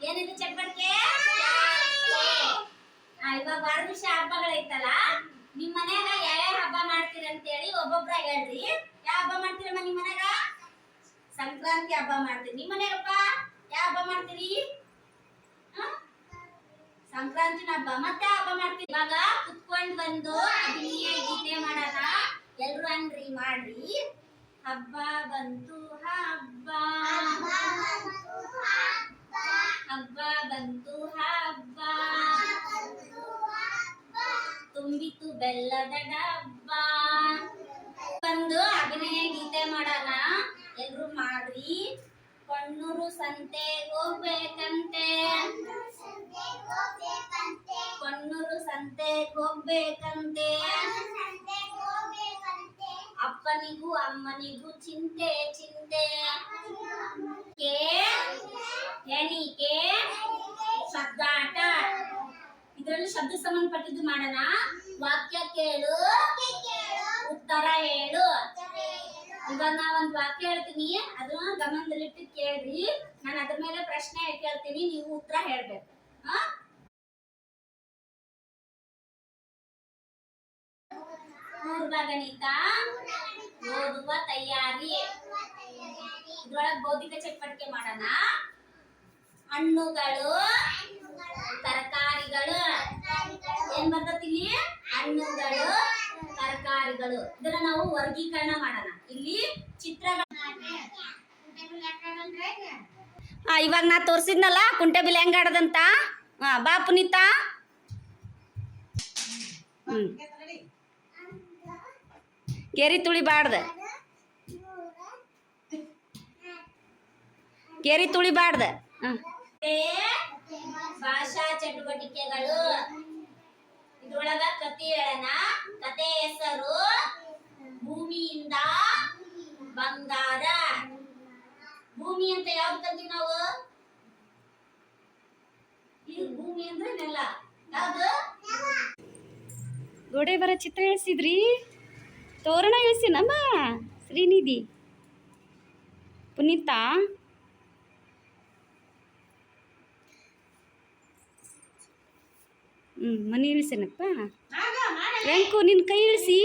ಏನಿದು ಚಟುವಟಿಕೆ ಇವಾಗ ವರ್ಷ ಹಬ್ಬಗಳೈತಲ್ಲ ನಿಮ್ ಮನ್ಯಾಗ ಯಾವ್ಯಾವ ಹಬ್ಬ ಮಾಡ್ತೀರಿ ಅಂತೇಳಿ ಒಬ್ಬೊಬ್ರ ಹೇಳ್ರಿ. ಯಾವ ಹಬ್ಬ ಮಾಡ್ತೀರಮ್ಮ ನಿಮ್ ಮನ್ಯಾಗ? ಸಂಕ್ರಾಂತಿ ಹಬ್ಬ ಮಾಡ್ತೀರಿ. ನಿಮ್ ಮನ್ಯಾಗಪ್ಪ ಯಾವ ಹಬ್ಬ ಮಾಡ್ತೀರಿ? ಸಂಕ್ರಾಂತಿ ಹಬ್ಬ. ಮತ್ತೆ ಹಬ್ಬ ಮಾಡ್ತೀವಿ ಇವಾಗ ಕುತ್ಕೊಂಡ್ ಬಂದು ಗೀತೆ ಮಾಡೋಣ. ಎಲ್ರು ಅನ್ರಿ ಮಾಡ್ರಿ. ಹಬ್ಬ ಬಂತು, ಹಬ್ಬ. ಬೆಲ್ಲದ ಡಬ್ಬ. ಬಂದು ಅಭಿನಯ ಗೀತೆ ಮಾಡೋಣ ಎಲ್ರು ಮಾಡ್ರಿ. ಕಣ್ಣೂರು ಸಂತೆ ಹೋಗ್ಬೇಕಂತೆ. ಕಣ್ಣೂರು ಸಂತೆ ಹೋಗ್ಬೇಕಂತೆ. ಅಪ್ಪನಿಗೂ ಅಮ್ಮನಿಗೂ ಚಿಂತೆ ಚಿಂತೆ. ಕೆ ಎಣಿಕೆ ಇದರಲ್ಲಿ ಶಬ್ದ ಸಂಬಂಧಪಟ್ಟಿದ್ದು ಮಾಡೋಣ. ವಾಕ್ಯ ಕೇಳು. ಉತ್ತರ ಹೇಳು. ಇವಾಗ ನಾ ಒಂದ್ ವಾಕ್ಯ ಹೇಳ್ತೀನಿ. ಅದನ್ನ ಗಮನದಲ್ಲಿಟ್ಟು ಕೇಳ್ರಿ ನಾನು ಅದ್ರ ಮೇಲೆ ಪ್ರಶ್ನೆ ಕೇಳ್ತೀನಿ. ನೀವು ಉತ್ತರ ಹೇಳ್ಬೇಕು. ಹಾ ಗಣಿತ ಓದುವ ತಯಾರಿ. ಇದ್ರೊಳಗೆ ಬೌದ್ಧಿಕ ಚಟುವಟಿಕೆ ಮಾಡೋಣ. ಹಣ್ಣುಗಳು. ತರಕಾರಿಗಳು ಏನ್ ಬರ್ತೈತಿ ಇಲ್ಲಿ? ಹಣ್ಣುಗಳು ತರಕಾರಿಗಳು. ಇದನ್ನ ನಾವು ವರ್ಗೀಕರಣ ಮಾಡೋಣ. ಇಲ್ಲಿ ಚಿತ್ರಗಳ ಆ, ಇವಾಗ ನಾ ತೋರಿಸಿದ್ನಲ್ಲ ಕುಂಟೆಬಿಲ್ ಹೆಂಗ್ ಆಡದಂತ? ಹಾ ಬಾ ಪುನೀತಾ. ಹ್ಮ್. ಕೇರಿ ತುಳಿಬಾರ್ದ ಕೇರಿ ತುಳಿಬಾರ್ದ ಹ್ಮ್. ಭಾಷಾ ಚಟುವಟಿಕೆಗಳು. ಇದ್ರೊಳಗ ಕತೆ ಹೇಳನ ಕತೆ ಹೆಸರು ಭೂಮಿಯಿಂದ ಬಂಗಾರ. ಭೂಮಿ ಅಂತ ಯಾವ್ದು ತಂದಿವಿ ನಾವು? ಭೂಮಿ ಅಂದ್ರೆ ನೆಲ. ಯಾವ್ದು? ಗೋಡೆ ಬರ ಚಿತ್ರ ಇಳಿಸಿದ್ರಿ ತೋರಣ ಇಳಿಸಿನಮ್ಮ ಶ್ರೀನಿಧಿ. ಪುನೀತಾ ಹ್ಞೂ ಮನೆ ಇಳಿಸೇನಪ್ಪ? ರಂಕು ನಿನ್ನ ಕೈ ಇಳಿಸಿ.